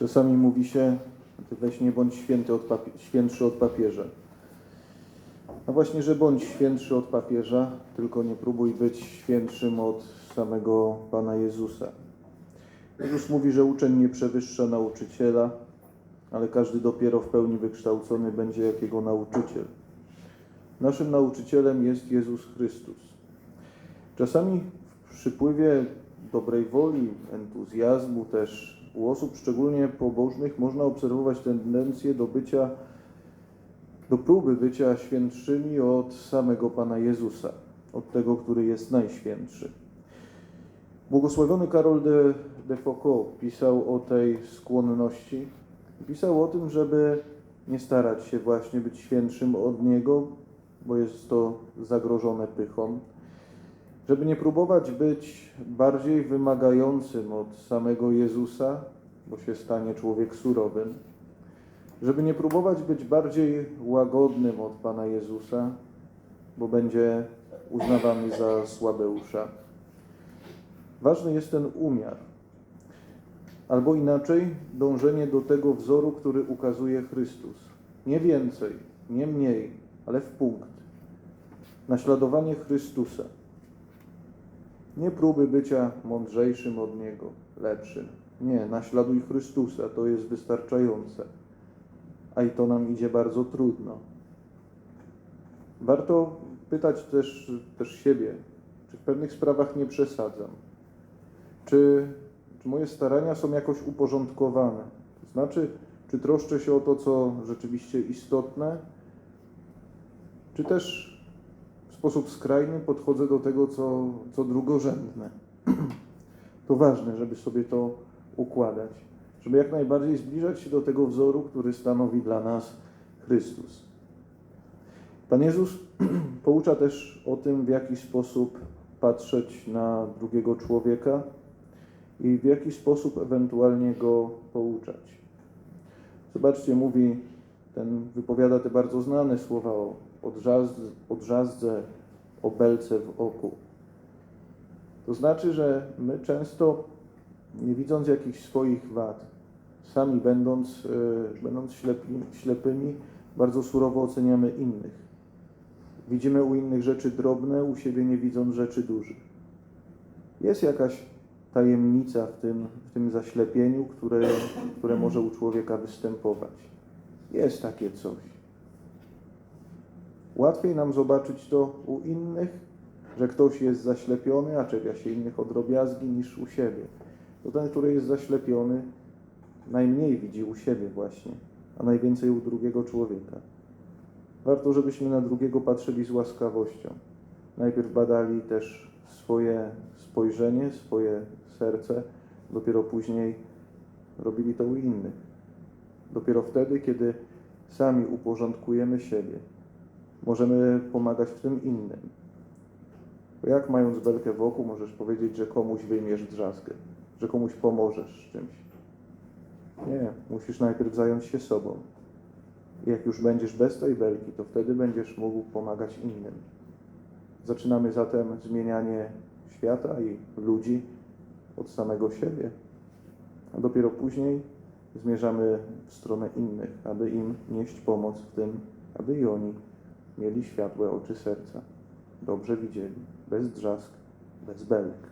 Czasami mówi się, ty weź nie bądź święty od świętszy od papieża. A właśnie, że bądź świętszy od papieża, tylko nie próbuj być świętszym od samego Pana Jezusa. Jezus mówi, że uczeń nie przewyższa nauczyciela, ale każdy dopiero w pełni wykształcony będzie jak jego nauczyciel. Naszym nauczycielem jest Jezus Chrystus. Czasami w przypływie dobrej woli, entuzjazmu też u osób szczególnie pobożnych można obserwować tendencję do bycia, do próby bycia świętszymi od samego Pana Jezusa, od tego, który jest najświętszy. Błogosławiony Karol de, de Foucault pisał o tej skłonności. Pisał o tym, żeby nie starać się właśnie być świętszym od Niego, bo jest to zagrożone pychą. Żeby nie próbować być bardziej wymagającym od samego Jezusa, bo się stanie człowiek surowym. Żeby nie próbować być bardziej łagodnym od Pana Jezusa, bo będzie uznawany za słabeusza. Ważny jest ten umiar. Albo inaczej, dążenie do tego wzoru, który ukazuje Chrystus. Nie więcej, nie mniej, ale w punkt. Naśladowanie Chrystusa. Nie próby bycia mądrzejszym od Niego, lepszym. Nie, naśladuj Chrystusa, to jest wystarczające. A i to nam idzie bardzo trudno. Warto pytać też, też siebie, czy w pewnych sprawach nie przesadzam. Czy, czy moje starania są jakoś uporządkowane? To znaczy, czy troszczę się o to, co rzeczywiście istotne, czy też sposób skrajny podchodzę do tego, co, co drugorzędne. To ważne, żeby sobie to układać, żeby jak najbardziej zbliżać się do tego wzoru, który stanowi dla nas Chrystus. Pan Jezus poucza też o tym, w jaki sposób patrzeć na drugiego człowieka i w jaki sposób ewentualnie go pouczać. Zobaczcie, mówi, ten wypowiada te bardzo znane słowa o odrzazdze, o belce w oku. To znaczy, że my często, nie widząc jakichś swoich wad, sami będąc, yy, będąc ślepi, ślepymi, bardzo surowo oceniamy innych. Widzimy u innych rzeczy drobne, u siebie nie widząc rzeczy dużych. Jest jakaś tajemnica w tym, w tym zaślepieniu, które, które może u człowieka występować. Jest takie coś. Łatwiej nam zobaczyć to u innych, że ktoś jest zaślepiony, a czepia się innych o drobiazgi niż u siebie. To ten, który jest zaślepiony, najmniej widzi u siebie właśnie, a najwięcej u drugiego człowieka. Warto, żebyśmy na drugiego patrzyli z łaskawością. Najpierw badali też swoje spojrzenie, swoje serce, dopiero później robili to u innych. Dopiero wtedy, kiedy sami uporządkujemy siebie, możemy pomagać w tym innym. Bo jak mając belkę wokół, możesz powiedzieć, że komuś wyjmiesz drzazgę, że komuś pomożesz czymś. Nie, musisz najpierw zająć się sobą. I jak już będziesz bez tej belki, to wtedy będziesz mógł pomagać innym. Zaczynamy zatem zmienianie świata i ludzi od samego siebie, a dopiero później zmierzamy w stronę innych, aby im nieść pomoc w tym, aby i oni mieli światłe oczy serca, dobrze widzieli, bez drzask, bez belek.